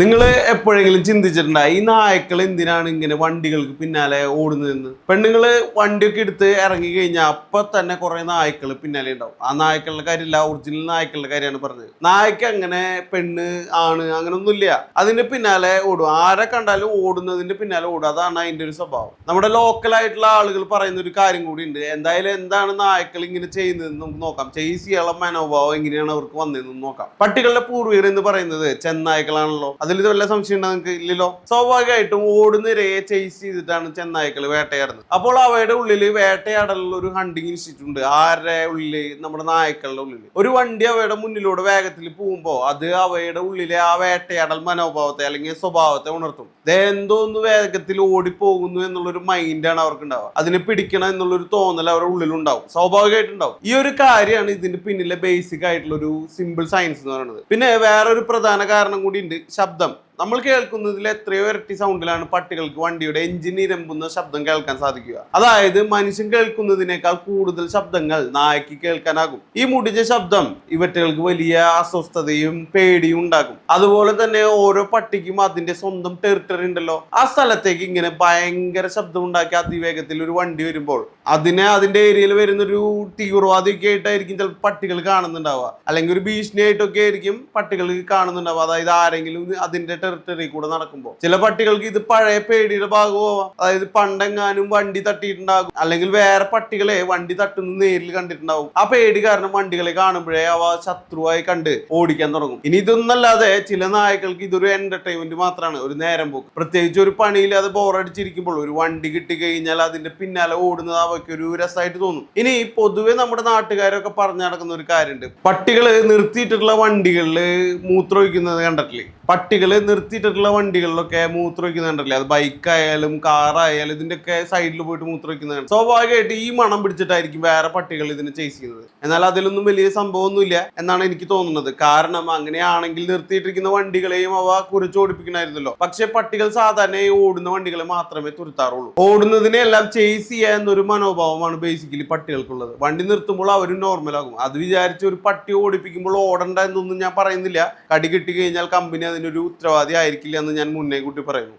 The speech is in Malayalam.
നിങ്ങൾ എപ്പോഴെങ്കിലും ചിന്തിച്ചിട്ടുണ്ടായി ഈ നായ്ക്കൾ എന്തിനാണ് ഇങ്ങനെ വണ്ടികൾക്ക് പിന്നാലെ ഓടുന്നതെന്ന്? പെണ്ണുങ്ങൾ വണ്ടിയൊക്കെ എടുത്ത് ഇറങ്ങി കഴിഞ്ഞാൽ അപ്പൊ തന്നെ കുറെ നായ്ക്കൾ പിന്നാലെ ഉണ്ടാവും. ആ നായ്ക്കളുടെ കാര്യമില്ല ഒറിജിനൽ നായ്ക്കളുടെ കാര്യമാണ് പറഞ്ഞത്. നായ്ക്ക് അങ്ങനെ പെണ്ണ് ആണ് അങ്ങനെ ഒന്നുമില്ല അതിന്റെ പിന്നാലെ ഓടും. ആരെ കണ്ടാലും ഓടുന്നതിന്റെ പിന്നാലെ ഓടും. അതാണ് അതിന്റെ ഒരു സ്വഭാവം. നമ്മുടെ ലോക്കൽ ആയിട്ടുള്ള ആളുകൾ പറയുന്ന ഒരു കാര്യം കൂടി ഉണ്ട് എന്തായാലും എന്താണ് നായ്ക്കൾ ഇങ്ങനെ ചെയ്യുന്നതെന്ന് നമുക്ക് നോക്കാം. ചെയ്സിയുള്ള മനോഭാവം എങ്ങനെയാണ് അവർക്ക് വന്നതെന്ന് നോക്കാം. പട്ടികളുടെ പൂർവികർ എന്ന് പറയുന്നത് ചെന്നായ്ക്കളാണല്ലോ. അതിൽ ഇത് വല്ല സംശയം ഉണ്ടോ നിങ്ങൾക്ക് ഇല്ലല്ലോ? സ്വാഭാവികമായിട്ടും ഓടുന്ന ഇരയെ ചേസ് ചെയ്തിട്ടാണ് ചെന്നായ്ക്കൾ വേട്ടയാടുന്നത്. അപ്പോൾ അവയുടെ ഉള്ളിൽ വേട്ടയാടലുള്ള ഒരു ഹണ്ടിങ് ഇൻസ്റ്റിറ്റ്യൂട്ട് ഉണ്ട്. ആരുടെ ഉള്ളിൽ നമ്മുടെ നായ്ക്കളുടെ ഉള്ളിൽ ഒരു വണ്ടി അവയുടെ മുന്നിലൂടെ വേഗത്തിൽ പോകുമ്പോൾ അത് അവയുടെ ഉള്ളിലെ ആ വേട്ടയാടൽ മനോഭാവത്തെ അല്ലെങ്കിൽ സ്വഭാവത്തെ ഉണർത്തും. എന്തോ ഒന്ന് വേഗത്തിൽ ഓടിപ്പോകുന്നു എന്നുള്ളൊരു മൈൻഡാണ് അവർക്ക് ഉണ്ടാവുക അതിനെ പിടിക്കണം എന്നുള്ളൊരു തോന്നൽ അവരുടെ ഉള്ളിലുണ്ടാവും. സ്വാഭാവികമായിട്ടുണ്ടാവും. ഈ ഒരു കാര്യമാണ് ഇതിന്റെ പിന്നിലെ ബേസിക് ആയിട്ടുള്ള ഒരു സിമ്പിൾ സയൻസ് എന്ന് പറയുന്നത്. പിന്നെ വേറൊരു പ്രധാന കാരണം കൂടി ഉണ്ട് ശബ്ദം നമ്മൾ കേൾക്കുന്നതിൽ എത്രയോ ഇരട്ടി സൗണ്ടിലാണ് പട്ടികൾക്ക് വണ്ടിയുടെ എഞ്ചിൻ ഇരമ്പുന്ന ശബ്ദം കേൾക്കാൻ സാധിക്കുക. അതായത് മനുഷ്യൻ കേൾക്കുന്നതിനേക്കാൾ കൂടുതൽ ശബ്ദങ്ങൾ നായ്ക്ക് കേൾക്കാനാകും. ഈ മുടിഞ്ഞ ശബ്ദം ഇവറ്റകൾക്ക് വലിയ അസ്വസ്ഥതയും പേടിയും ഉണ്ടാകും. അതുപോലെ തന്നെ ഓരോ പട്ടിക്കും അതിന്റെ സ്വന്തം ടെറിട്ടറി ഉണ്ടല്ലോ. ആ സ്ഥലത്തേക്ക് ഇങ്ങനെ ഭയങ്കര ശബ്ദം ഉണ്ടാക്കി അതിവേഗത്തിൽ ഒരു വണ്ടി വരുമ്പോൾ അതിനെ അതിന്റെ ഏരിയയിൽ വരുന്ന ഒരു തീവ്രവാദിയൊക്കെ ആയിട്ടായിരിക്കും ചിലപ്പോൾ പട്ടികൾ കാണുന്നുണ്ടാവുക. അല്ലെങ്കിൽ ഒരു ഭീഷണിയായിട്ടൊക്കെ ആയിരിക്കും പട്ടികൾ കാണുന്നുണ്ടാവുക. അതായത് ആരെങ്കിലും അതിന്റെ ടെറിട്ടറി കൂടെ നടക്കുമ്പോൾ ചില പട്ടികൾക്ക് ഇത് പഴയ പേടിയുടെ ഭാഗമാവാം. അതായത് പണ്ടെങ്ങാനും വണ്ടി തട്ടിയിട്ടുണ്ടാകും. അല്ലെങ്കിൽ വേറെ പട്ടികളെ വണ്ടി തട്ടുന്ന നേരിൽ കണ്ടിട്ടുണ്ടാവും ആ പേടി കാരണം വണ്ടികളെ കാണുമ്പോഴേ അവ ശത്രുവായി കണ്ട് ഓടിക്കാൻ തുടങ്ങും. ഇനി ഇതൊന്നല്ലാതെ ചില നായകൾക്ക് ഇതൊരു എന്റർടൈൻമെന്റ് മാത്രമാണ് ഒരു നേരം പോക്ക്. പ്രത്യേകിച്ച് ഒരു പണിയില്ലാതെ ബോറടിച്ചിരിക്കുമ്പോൾ ഒരു വണ്ടി കിട്ടി കഴിഞ്ഞാൽ അതിന്റെ പിന്നാലെ ഓടുന്നത് അവയ്ക്ക് ഒരു രസമായിട്ട് തോന്നും. ഇനി പൊതുവെ നമ്മുടെ നാട്ടുകാരൊക്കെ പറഞ്ഞു നടക്കുന്ന ഒരു കാര്യമുണ്ട്. പട്ടികൾ നിർത്തിയിട്ടുള്ള വണ്ടികളിൽ മൂത്രമൊഴിക്കുന്നത് കണ്ടിട്ടില്ലേ? പട്ടികൾ നിർത്തിയിട്ടുള്ള വണ്ടികളിലൊക്കെ മൂത്രമൊഴിക്കുന്നത് വയ്ക്കുന്നുണ്ടല്ലേ അത് ബൈക്കായാലും കാറായാലും ഇതിന്റെ ഒക്കെ സൈഡിൽ പോയിട്ട് മൂത്രമൊഴിക്കുന്നത് വയ്ക്കുന്നുണ്ട് സ്വാഭാവികമായിട്ട് ഈ മണം പിടിച്ചിട്ടായിരിക്കും വേറെ പട്ടികൾ ഇതിനെ ചേസ് ചെയ്യുന്നത്. എന്നാൽ അതിലൊന്നും വലിയ സംഭവമൊന്നുമില്ല എന്നാണ് എനിക്ക് തോന്നുന്നത്. കാരണം അങ്ങനെയാണെങ്കിൽ നിർത്തിയിട്ടിരിക്കുന്ന വണ്ടികളെയും അവ കുറിച്ചോടിപ്പിക്കണമായിരുന്നല്ലോ പക്ഷേ പട്ടികൾ സാധാരണ ഓടുന്ന വണ്ടികളെ മാത്രമേ തുരുത്താറുള്ളൂ. ഓടുന്നതിനെ എല്ലാം ചേസ് ചെയ്യുക എന്നൊരു മനോഭാവമാണ് ബേസിക്കലി പട്ടികൾക്കുള്ളത്. വണ്ടി നിർത്തുമ്പോൾ അവരും നോർമലാകും അത് വിചാരിച്ച് ഒരു പട്ടി ഓടിപ്പിക്കുമ്പോൾ ഓടണ്ട എന്നൊന്നും ഞാൻ പറയുന്നില്ല. കടി കിട്ടി കഴിഞ്ഞാൽ കമ്പനി അതിനൊരു ഉത്തരവാദി ആയിരിക്കില്ല എന്ന് ഞാൻ മുന്നേ കൂട്ടി പറയുന്നു.